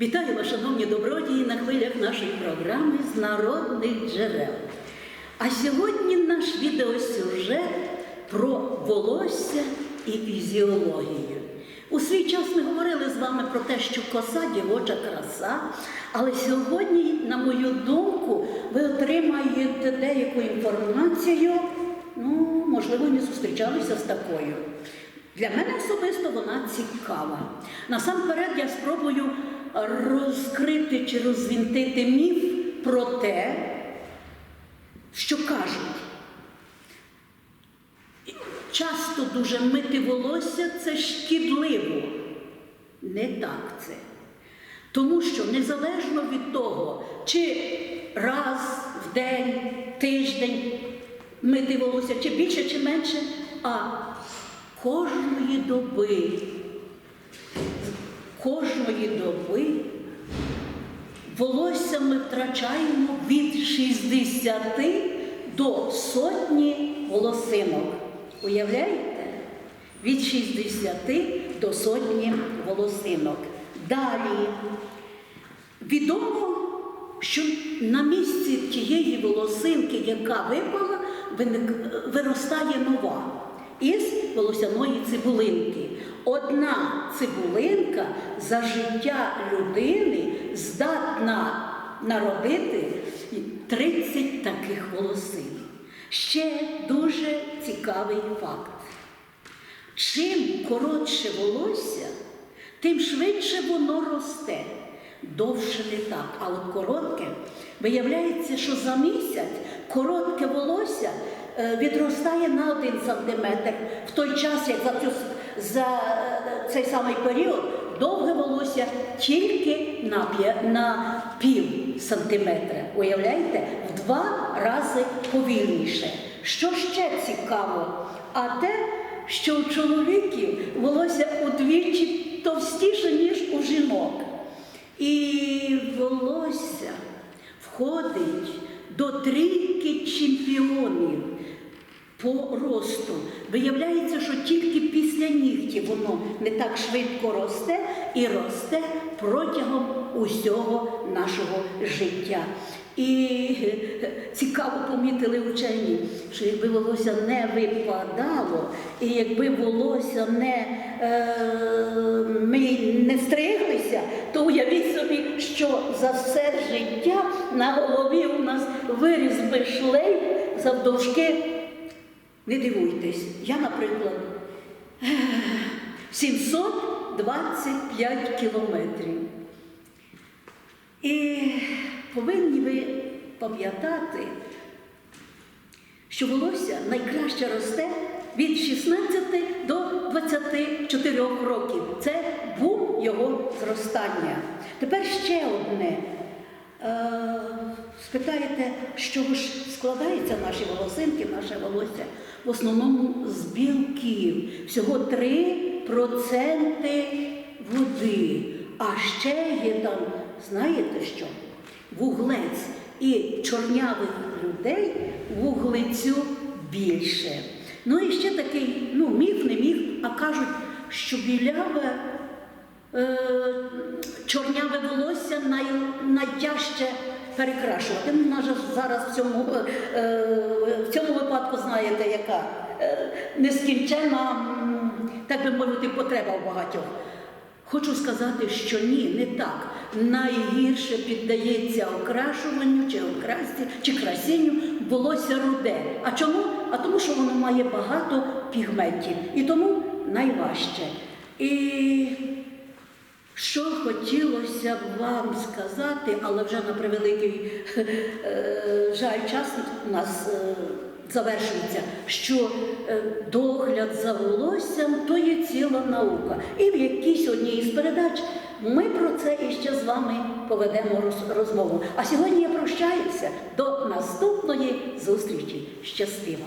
Вітаю вас, шановні добродії, на хвилях нашої програми з народних джерел. А сьогодні наш відеосюжет про волосся і фізіологію. У свій час ми говорили з вами про те, що коса дівоча краса, але сьогодні, на мою думку, ви отримаєте деяку інформацію, ну, можливо, не зустрічалися з такою. Для мене особисто вона цікава. Насамперед я спробую розкрити чи розвінтити міф про те, що кажуть. Часто дуже мити волосся це шкідливо. Не так це. Тому що незалежно від того, чи раз в день, тиждень мити волосся, чи більше, чи менше, а кожної доби, кожної доби волосся ми втрачаємо від 60 до сотні волосинок. Уявляєте? Від 60 до сотні волосинок. Далі відомо, що на місці тієї волосинки, яка випала, виростає нова із волосяної цибулинки. Одна цибулинка за життя людини здатна народити 30 таких волосин. Ще дуже цікавий факт. Чим коротше волосся, тим швидше воно росте. Довше не так. А от коротке, виявляється, що за місяць коротке волосся відростає на один сантиметр, в той час, як за, цю, за е, цей самий період довге волосся тільки на, на пів сантиметра. Уявляєте? В два рази повільніше. Що ще цікаво? А те, що у чоловіків волосся удвічі товстіше, ніж у жінок. І волосся входить до трійки чемпіонів по росту. Виявляється, що тільки після нігтів воно не так швидко росте і росте протягом усього нашого життя. І цікаво помітили вчені, що якби волосся не випадало, і якби волосся не, е, ми не стриглися, то уявіть що за все життя на голові у нас виріс би шлейф завдовжки не дивуйтесь, я, наприклад, 725 кілометрів. І повинні ви пам'ятати, що волосся найкраще росте від 16 до 24 років. Це бум його зростання. Тепер ще одне. Е, Спитаєте, з чого ж складаються наші волосинки, наше волосся? В основному з білків. Всього 3% води. А ще є там, знаєте що? Вуглець. І чорнявих людей вуглецю більше. Ну і ще такий, ну, міф, не міф, а кажуть, що біляве е, чорняве волосся най, найтяжче перекрашувати. Ну, може, зараз в цьому, е, е, в цьому випадку знаєте, яка е, нескінченна, так би мовити, потреба у багатьох. Хочу сказати, що ні, не так. Найгірше піддається окрашуванню чи окрасці, чи красінню волосся руде. А чому? А тому, що воно має багато пігментів. І тому найважче. І що хотілося б вам сказати, але вже на превеликий е, жаль, час у нас е, завершується, що е, догляд за волоссям то є ціла наука. І в якійсь одній із передач ми про це іще з вами поведемо розмову. А сьогодні я прощаюся до наступної зустрічі. Щастива!